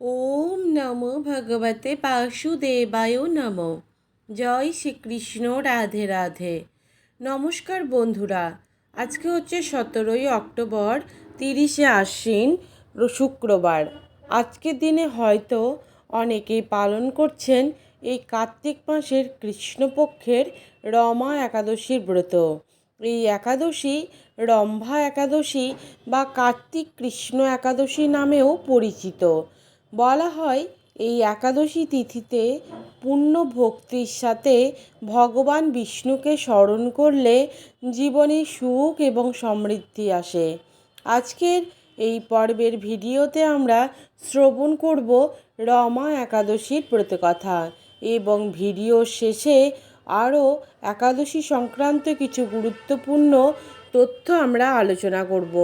ওম নমো ভগবতে বাসুদেবায় নমো। জয় শ্রীকৃষ্ণ, রাধে রাধে। নমস্কার বন্ধুরা, আজকে হচ্ছে সতেরোই অক্টোবর, তিরিশে আশ্বিন, শুক্রবার। আজকের দিনে হয়তো অনেকেই পালন করছেন এই কার্তিক মাসের কৃষ্ণপক্ষের রমা একাদশীর ব্রত। এই একাদশী রম্ভা একাদশী বা কার্তিক কৃষ্ণ একাদশী নামেও পরিচিত। বলা হয়, এই একাদশী তিথিতে পূর্ণ ভক্তির সাথে ভগবান বিষ্ণুকে স্মরণ করলে জীবনে সুখ এবং সমৃদ্ধি আসে। আজকের এই পর্বের ভিডিওতে আমরা শ্রবণ করব রমা একাদশীর ব্রতকথা এবং ভিডিও শেষে আরও একাদশী সংক্রান্ত কিছু গুরুত্বপূর্ণ তথ্য আমরা আলোচনা করব।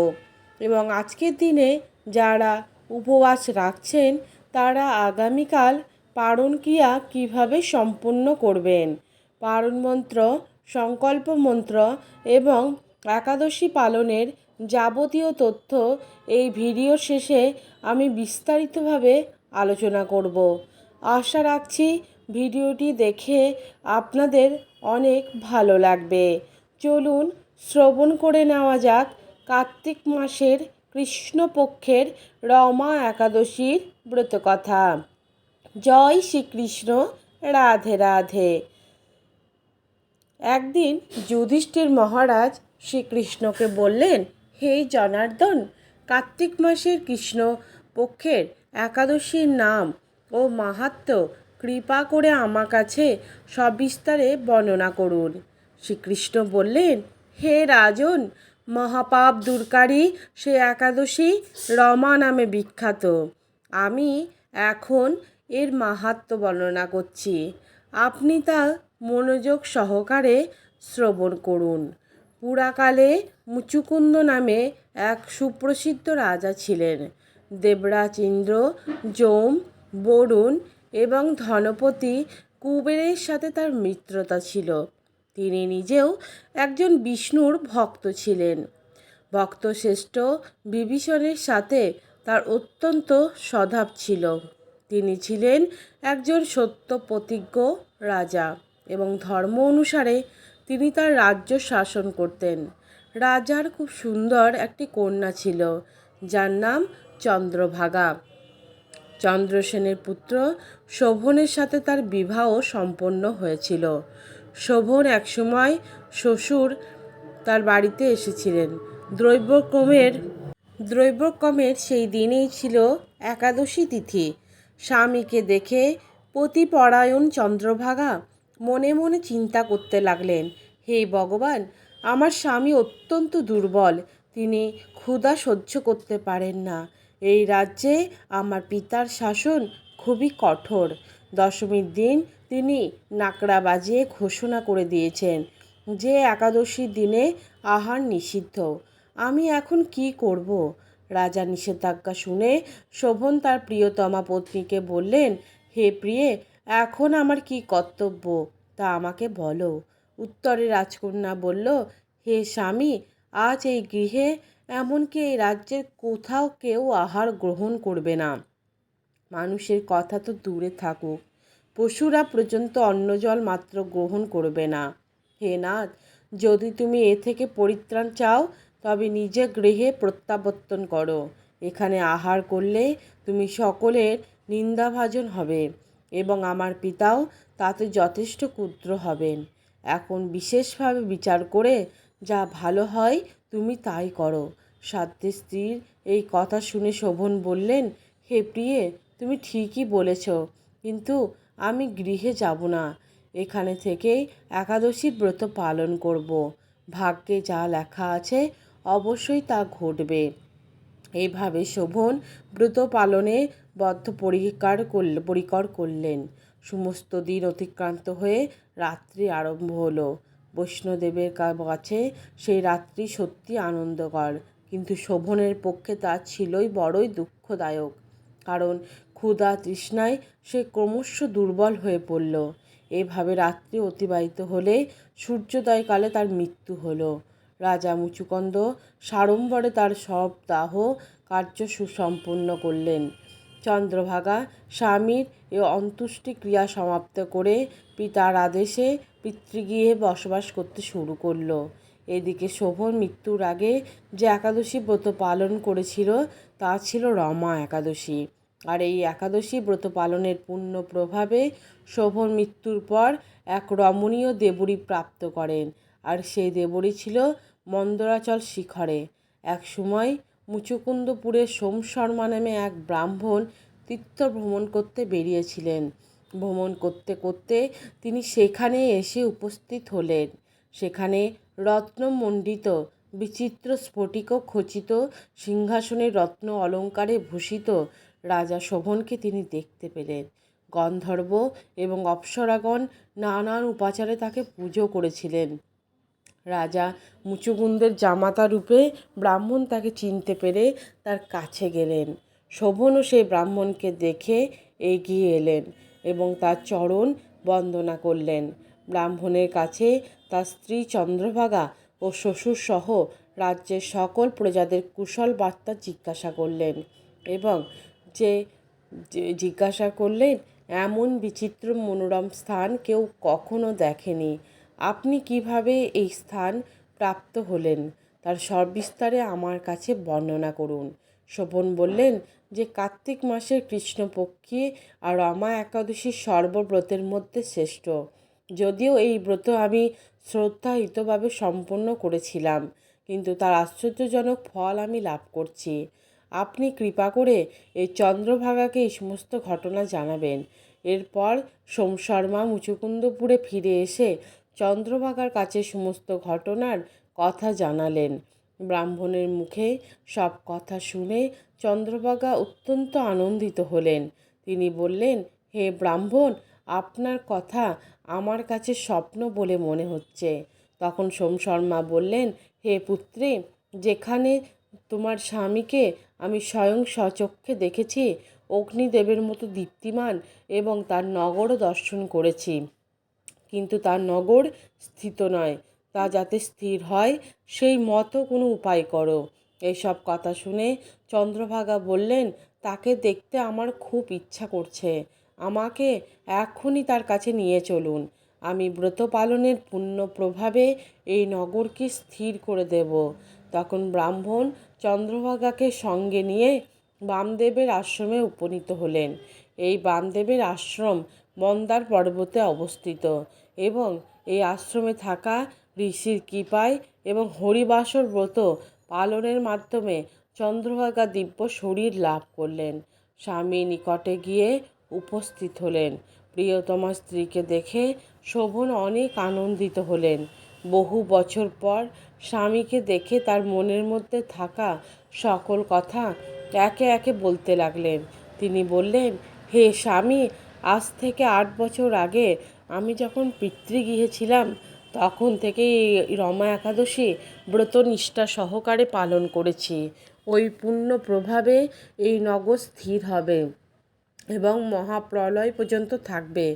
এবং আজকের দিনে যারা উপবাস রাখছেন, তারা আগামীকাল পারণ ক্রিয়া কীভাবে সম্পূর্ণ করবেন? পারণ মন্ত্র, সংকল্প মন্ত্র এবং একাদশী পালনের যাবতীয় তথ্য এই ভিডিও শেষে আমি বিস্তারিতভাবে আলোচনা করব। আশা রাখছি ভিডিওটি দেখে আপনাদের অনেক ভালো লাগবে। চলুন, শ্রবণ করে নেওয়া যাক কার্তিক মাসের কৃষ্ণপক্ষের রমা একাদশীর ব্রতকথা। জয় শ্রীকৃষ্ণ, রাধে রাধে। একদিন যুধিষ্ঠির মহারাজ শ্রীকৃষ্ণকে বললেন, হে জনার্দন, কার্তিক মাসের কৃষ্ণ পক্ষের একাদশীর নাম ও মাহাত্ম্য কৃপা করে আমার কাছে সবিস্তারে বর্ণনা করুন। শ্রীকৃষ্ণ বললেন, হে রাজন মহাপাপ দূরকারী, সে একাদশী রমা নামে বিখ্যাত। আমি এখন এর মাহাত্ম্য বর্ণনা করছি। আপনি তা মনোযোগ সহকারে শ্রবণ করুন। পুরাকালে মুচুকুন্দ নামে এক সুপ্রসিদ্ধ রাজা ছিলেন। দেবরাজ ইন্দ্র যম, বরুণ এবং ধনপতি কুবেরের সাথে তার মিত্রতা ছিল। তিনি নিজেও একজন বিষ্ণুর ভক্ত ছিলেন। ভক্তশ্রেষ্ঠ বিভীষণের সাথে তার অত্যন্ত স্বভাব ছিল। তিনি ছিলেন একজন সত্য প্রতিজ্ঞ রাজা এবং ধর্ম অনুসারে তিনি তার রাজ্য শাসন করতেন। রাজার খুব সুন্দর একটি কন্যা ছিল, যার নাম চন্দ্রভাগা। চন্দ্রসেনের পুত্র শোভনের সাথে তার বিবাহ সম্পন্ন হয়েছিল। শোভন একসময় শ্বশুর তার বাড়িতে এসেছিলেন। দ্রব্যক্রমের দ্রব্যক্রমের সেই দিনেই ছিল একাদশী তিথি। স্বামীকে দেখে পতিপরায়ণ চন্দ্রভাগা মনে মনে চিন্তা করতে লাগলেন, হে ভগবান, আমার স্বামী অত্যন্ত দুর্বল, তিনি ক্ষুধা সহ্য করতে পারেন না। এই রাজ্যে আমার পিতার শাসন খুবই কঠোর। দশমীর দিন তিনি নাকড়া বাজিয়ে ঘোষণা করে দিয়েছেন যে একাদশীর দিনে আহার নিষিদ্ধ। আমি এখন কি করব? রাজা নিষেধাজ্ঞা শুনে শোভন তার প্রিয়তমা পত্নীকে বললেন, হে প্রিয়ে, এখন আমার কি কর্তব্য? তা আমাকে বলো। উত্তরে রাজকন্যা বলল, হে স্বামী, আজ এই গৃহে এমনকি এই রাজ্যের কোথাও কেউ আহার গ্রহণ করবে না। মানুষের কথা তো দূরে থাকুক। পশুরা পর্যন্ত অন্ন জল মাত্র গ্রহণ করবে না। হে নাথ, যদি তুমি এ থেকে পরিত্রাণ চাও, তবে নিজে গৃহে প্রত্যাবর্তন করো। এখানে আহার করলে তুমি সকলের নিন্দাভাজন হবে এবং আমার পিতাও তাতে যথেষ্ট ক্ষুদ্র হবেন। এখন বিশেষভাবে বিচার করে যা ভালো হয় তুমি তাই করো। সাধ্যে স্ত্রীর এই কথা শুনে শোভন বললেন, হে প্রিয়ে, তুমি ঠিকই বলেছ। কিন্তু আমি গৃহে যাব না। এখানে থেকেই একাদশীর ব্রত পালন করব। ভাগ্যে যা লেখা আছে অবশ্যই তা ঘটবে। এইভাবে শোভন ব্রত পালনে বদ্ধ পরিকার করল পরিকর করলেন। সমস্ত দিন অতিক্রান্ত হয়ে রাত্রি আরম্ভ হলো। বৈষ্ণদেবের কাছে সেই রাত্রি সত্যি আনন্দকর। কিন্তু শোভনের পক্ষে তা ছিলই বড়ই দুঃখদায়ক। কারণ ক্ষুধা তৃষ্ণায় সে ক্রমশ দুর্বল হয়ে পড়ল। এভাবে রাত্রি অতিবাহিত হলে সূর্যোদয়কালে তার মৃত্যু হলো। রাজা মুচুকন্দ সাড়ম্বরে তার সব দাহ কার্য সুসম্পন্ন করলেন। চন্দ্রভাগা, স্বামীর এ অন্তুষ্টি ক্রিয়া সমাপ্ত করে পিতার আদেশে পিতৃগৃহে বসবাস করতে শুরু করল। এদিকে শোভন মৃত্যুর আগে যে একাদশী ব্রত পালন করেছিল, তা ছিল রমা একাদশী। আর এই একাদশী ব্রত পালনের পূর্ণ প্রভাবে শোভন মৃত্যুর পর এক রমণীয় দেবরী প্রাপ্ত করেন। আর সেই দেবরী ছিল মন্দরাচল শিখরে। এক সময় মুচুকুন্দপুরের সোম শর্মা নামে এক ব্রাহ্মণ তীর্থ ভ্রমণ করতে বেরিয়েছিলেন। ভ্রমণ করতে করতে তিনি সেখানে এসে উপস্থিত হলেন। সেখানে রত্নমণ্ডিত বিচিত্র স্ফটিক খচিত সিংহাসনের রত্ন অলঙ্কারে ভূষিত রাজা শোভনকে তিনি দেখতে পেলেন। গন্ধর্ব এবং অপ্সরাগণ নানান উপাচারে তাকে পুজো করেছিলেন। রাজা মুচুগুন্দের জামাতা রূপে ব্রাহ্মণ তাকে চিনতে পেরে তার কাছে গেলেন। শোভনও সেই ব্রাহ্মণকে দেখে এগিয়ে এলেন এবং তার চরণ বন্দনা করলেন। ব্রাহ্মণের কাছে তার স্ত্রী চন্দ্রভাগা ও শ্বশুরসহ রাজ্যের সকল প্রজাদের কুশল বার্তা জিজ্ঞাসা করলেন এবং যে জিজ্ঞাসা করলেন, এমন বিচিত্র মনোরম স্থান কেউ কখনো দেখেনি। আপনি কীভাবে এই স্থান প্রাপ্ত হলেন? তার সর্বিস্তারে আমার কাছে বর্ণনা করুন। শোভন বললেন যে, কার্তিক মাসের কৃষ্ণপক্ষী আর রমা একাদশী সর্বব্রতের মধ্যে শ্রেষ্ঠ। যদিও এই ব্রত আমি শ্রদ্ধাহিতভাবে সম্পন্ন করেছিলাম, কিন্তু তার আশ্চর্যজনক ফল আমি লাভ করছি। আপনি কৃপা করে এই চন্দ্রভাগাকে এই সমস্ত ঘটনা জানাবেন। এরপর সোম শর্মা মুচুকুন্দপুরে ফিরে এসে চন্দ্রভাগার কাছে সমস্ত ঘটনার কথা জানালেন। ব্রাহ্মণের মুখে সব কথা শুনে চন্দ্রভাগা অত্যন্ত আনন্দিত হলেন। তিনি বললেন, হে ব্রাহ্মণ, আপনার কথা আমার কাছে স্বপ্ন বলে মনে হচ্ছে। তখন সোম শর্মা বললেন, হে পুত্রী, যেখানে তোমার স্বামীকে আমি স্বয়ং স্বচক্ষে দেখেছি অগ্নিদেবের মতো দীপ্তিমান এবং তার নগরও দর্শন করেছি। কিন্তু তার নগর স্থিত নয়, তা যাতে স্থির হয়, সেই মতো কোনো উপায় করো। এইসব কথা শুনে চন্দ্রভাগা বললেন, তাকে দেখতে আমার খুব ইচ্ছা করছে। আমাকে এখনই তার কাছে নিয়ে চলুন। আমি ব্রত পালনের পুণ্য প্রভাবে এই নগরকে স্থির করে দেব। তখন ব্রাহ্মণ চন্দ্রভাগাকে সঙ্গে নিয়ে বামদেবের আশ্রমে উপনীত হলেন। এই বামদেবের আশ্রম মন্দার পর্বতে অবস্থিত এবং এই আশ্রমে থাকা ঋষির কৃপায় এবং হরিবাসর ব্রত পালনের মাধ্যমে চন্দ্রভাগা দিব্য শরীর লাভ করলেন। স্বামী নিকটে গিয়ে উপস্থিত হলেন। প্রিয়তমা স্ত্রীকে দেখে শোভন অনেক আনন্দিত হলেন। বহু বছর পর স্বামীকে দেখে তার মনের মধ্যে থাকা সকল কথা একে একে বলতে লাগলেন। তিনি বললেন, হে স্বামী, আজ থেকে আট বছর আগে আমি যখন পিতৃগৃহে ছিলাম, তখন থেকে রমা একাদশী ব্রত নিষ্ঠা সহকারে পালন করেছি। ওই পূর্ণ প্রভাবে এই নগর স্থির হবে এবং মহাপ্রলয় পর্যন্ত থাকবে।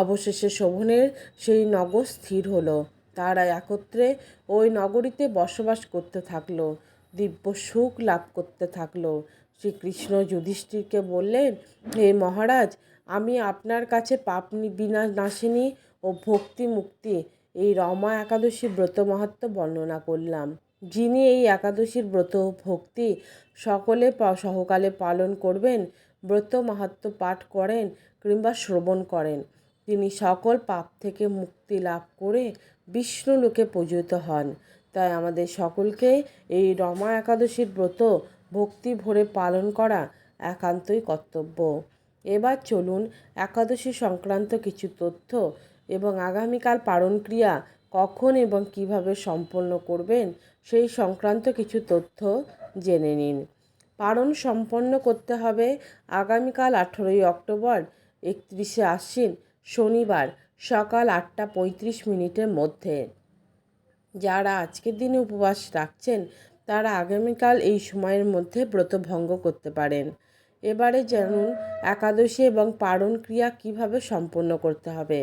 অবশেষে শোভনের সেই নগর স্থির হলো। তারা একত্রে ওই নগরীতে বসবাস করতে থাকল, দিব্য সুখ লাভ করতে থাকল। শ্রীকৃষ্ণ যুধিষ্ঠিরকে বললেন, হে মহারাজ, আমি আপনার কাছে পাপ বিনা নাশিনী ও ভক্তি মুক্তি, এই রমা একাদশী ব্রত মাহাত্ম বর্ণনা করলাম। যিনি এই একাদশীর ব্রত ভক্তি সকলে সহকালে পালন করবেন, ব্রত মাহাত্ম পাঠ করেন কিংবা শ্রবণ করেন তিনি সকল পাপ থেকে মুক্তি লাভ করে বিষ্ণু লোকে পূজিত হন। তাই আমাদের সকলকে এই রমা একাদশীর ব্রত, ভক্তি ভরে পালন করা একান্তই কর্তব্য। এবার চলুন একাদশী সংক্রান্ত কিছু তথ্য এবং আগামীকাল পালন ক্রিয়া কখন এবং কীভাবে সম্পন্ন করবেন সেই সংক্রান্ত কিছু তথ্য জেনে নিন। পালন সম্পন্ন করতে হবে আগামীকাল আঠেরোই অক্টোবর একত্রিশে আশ্বিন শনিবার সকাল আটটা পঁয়ত্রিশ মিনিটের মধ্যে। যারা আজকের দিনে উপবাস রাখছেন, তারা আগামীকাল এই সময়ের মধ্যে ব্রত ভঙ্গ করতে পারেন। এবারে জানুন একাদশী এবং পারণ ক্রিয়া কীভাবে সম্পন্ন করতে হবে।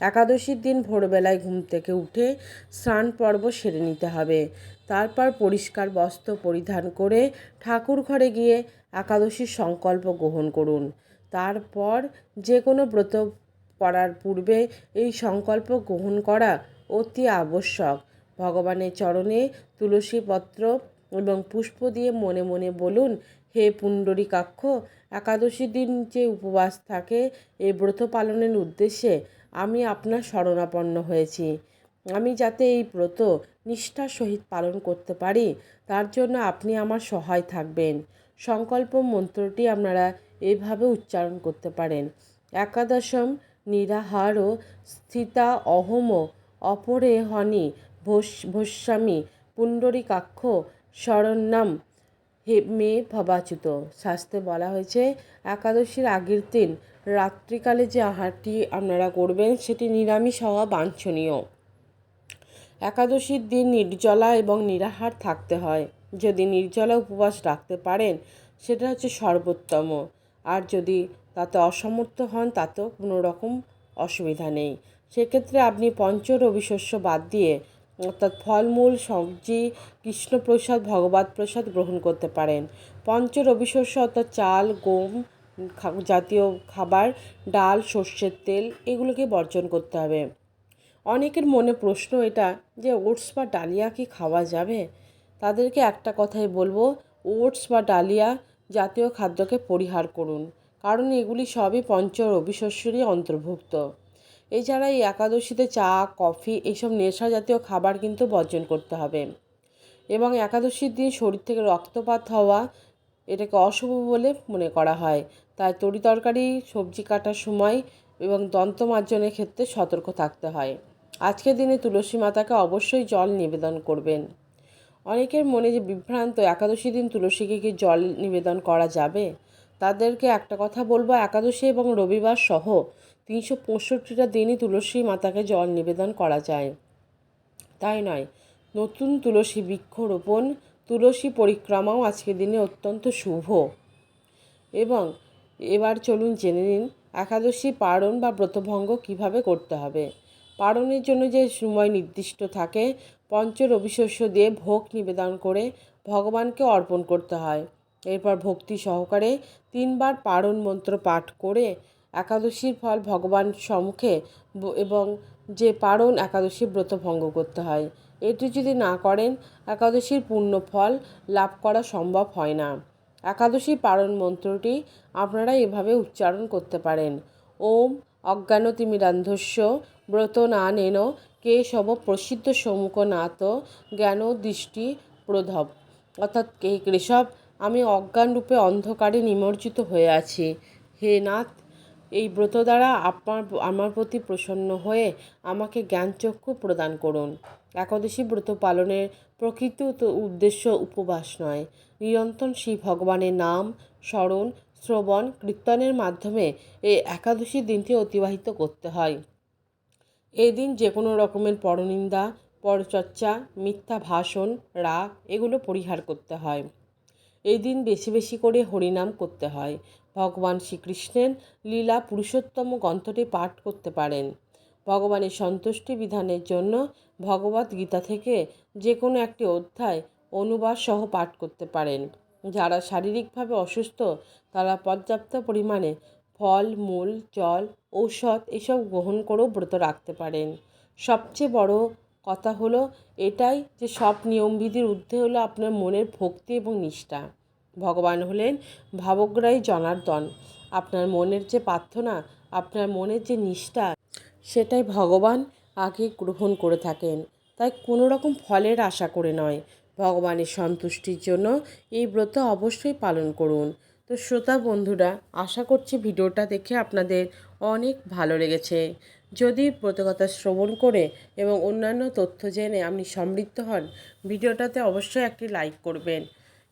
একাদশীর দিন ভোরবেলায় ঘুম থেকে উঠে স্নান পর্ব সেরে নিতে হবে। তারপর পরিষ্কার বস্ত্র পরিধান করে ঠাকুর ঘরে গিয়ে একাদশীর সংকল্প গ্রহণ করুন। তারপর যে কোনো ব্রত করার পূর্বে এই সংকল্প গ্রহণ করা অতি আবশ্যক। ভগবানের চরণে তুলসী পত্র এবং পুষ্প দিয়ে মনে মনে বলুন, হে পুণ্ডরীকাক্ষ, একাদশী দিন যে উপবাস থাকে এই ব্রত পালনের উদ্দেশ্যে আমি আপনার শরণাপন্ন হয়েছি। আমি যাতে এই ব্রত নিষ্ঠার সহিত পালন করতে পারি, তার জন্য আপনি আমার সহায় থাকবেন। সংকল্প মন্ত্রটি আপনারা এইভাবে উচ্চারণ করতে পারেন। একাদশম নিরাহার স্থিতা অহম অপরে হনি ভোস ভস্যামি পুণ্ডরীকাক্ষ শরণ্যম হে, মে ভবাচ্যুত। শাস্ত্রে বলা হয়েছে, একাদশীর আগের দিন রাত্রিকালে যে আহারটি আপনারা করবেন, সেটি নিরামিষ হওয়া বাঞ্ছনীয়। একাদশীর দিন নির্জলা এবং নিরাহার থাকতে হয়। যদি নির্জলা উপবাস রাখতে পারেন, সেটা হচ্ছে সর্বোত্তম। আর যদি তাতে অসমর্থ হন, তাতেও কোনো রকম অসুবিধা নেই। সেক্ষেত্রে আপনি পঞ্চ রবিশস্য বাদ দিয়ে অর্থাৎ ফলমূল, সবজি, কৃষ্ণপ্রসাদ, ভগবত প্রসাদ গ্রহণ করতে পারেন। পঞ্চ রবিশস্য অর্থাৎ চাল, গম জাতীয় খাবার, ডাল, সর্ষের তেল এগুলোকে বর্জন করতে হবে। অনেকের মনে প্রশ্ন এটা যে ওটস বা ডালিয়া কি খাওয়া যাবে? তাদেরকে একটা কথাই বলব, ওটস বা ডালিয়া জাতীয় খাদ্যকে পরিহার করুন। কারণ এগুলি সবই পঞ্চ রবিশস্যেরই অন্তর্ভুক্ত। এছাড়া এই একাদশীতে চা, কফি এইসব নেশা জাতীয় খাবার কিন্তু বর্জন করতে হবে। এবং একাদশীর দিন শরীর থেকে রক্তপাত হওয়া এটাকে অশুভ বলে মনে করা হয়। তাই তরি তরকারি, সবজি কাটার সময় এবং দন্ত মার্জনের ক্ষেত্রে সতর্ক থাকতে হয়। আজকের দিনে তুলসী মাতাকে অবশ্যই জল নিবেদন করবেন। অনেকের মনে যে বিভ্রান্ত একাদশী দিন তুলসীকে কি জল নিবেদন করা যাবে? তাদেরকে একটা কথা বলব, একাদশী এবং রবিবার সহ তিনশো পঁয়ষট্টিটা দিনই তুলসী মাতাকে জল নিবেদন করা যায়। তাই নয়, নতুন তুলসী বৃক্ষরোপণ, তুলসী পরিক্রমাও আজকের দিনে অত্যন্ত শুভ। এবং এবার চলুন জেনে নিন, একাদশী পারণ বা ব্রতভঙ্গ কীভাবে করতে হবে। পারণের জন্য যে সময় নির্দিষ্ট থাকে পঞ্চ রবিশস্য দিয়ে ভোগ নিবেদন করে ভগবানকে অর্পণ করতে হয়। এরপর ভক্তি সহকারে তিনবার পারণ মন্ত্র পাঠ করে একাদশীর ফল ভগবান সম্মুখে এবং যে পারণ একাদশী ব্রত ভঙ্গ করতে হয়। এটি যদি না করেন, একাদশীর পূর্ণ ফল লাভ করা সম্ভব হয় না। একাদশী পারণ মন্ত্রটি আপনারা এভাবে উচ্চারণ করতে পারেন। ওম অজ্ঞানতিমিরান্ধস্য ব্রত না নেন কেশব প্রসিদ্ধ সম্মুখ নাথ জ্ঞান দৃষ্টি প্রধব। অর্থাৎ কে কেশব আমি অজ্ঞান রূপে অন্ধকারে নিমজ্জিত হয়ে আছি। হে নাথ, এই ব্রত দ্বারা আপনার আমার প্রতি প্রসন্ন হয়ে আমাকে জ্ঞানচক্ষু প্রদান করুন। একাদশী ব্রত পালনের প্রকৃত উদ্দেশ্য উপবাস নয়। নিরন্তর শ্রী ভগবানের নাম, স্মরণ, শ্রবণ, কীর্তনের মাধ্যমে এই একাদশী দিনটি অতিবাহিত করতে হয়। এই দিন যে কোনো রকমের পরনিন্দা, পরচর্চা, মিথ্যা ভাষণ, রাগ, এগুলো পরিহার করতে হয়। এই দিন বেশি বেশি করে হরিনাম করতে হয়। ভগবান শ্রীকৃষ্ণের লীলা পুরুষোত্তম গ্রন্থটি পাঠ করতে পারেন। ভগবানের সন্তুষ্টি বিধানের জন্য ভগবত গীতা থেকে যে কোনো একটি অধ্যায় অনুবাদ সহ পাঠ করতে পারেন। যারা শারীরিকভাবে অসুস্থ, তারা পর্যাপ্ত পরিমাণে ফল, মূল, জল, ঔষধ এসব গ্রহণ করেও ব্রত রাখতে পারেন। সবচেয়ে বড় কথা হলো এটাই যে সব নিয়মবিধির ঊর্ধ্বে হলো আপনার মনের ভক্তি এবং নিষ্ঠা। ভগবান হলেন ভাবগ্রাহী জনার্দন আপনার মনের যে প্রার্থনা, আপনার মনের যে নিষ্ঠা, সেটাই ভগবান আগে গ্রহণ করে থাকেন। তাই কোনো রকম ফলের আশা করে নয়। ভগবানের সন্তুষ্টির জন্য এই ব্রত অবশ্যই পালন করুন। তো শ্রোতা বন্ধুরা, আশা করছি ভিডিওটা দেখে আপনাদের অনেক ভালো লেগেছে। যদি ব্রতকথা শ্রবণ করে এবং অন্যান্য তথ্য জেনে আপনি সমৃদ্ধ হন, ভিডিওটাতে অবশ্যই একটি লাইক করবেন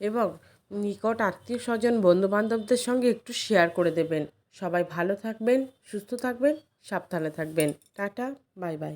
এবং নিকট আত্মীয় স্বজন বন্ধুবান্ধবদের সঙ্গে একটু শেয়ার করে দেবেন। সবাই ভালো থাকবেন, সুস্থ থাকবেন, সাবধানে থাকবেন। Tata, bye bye.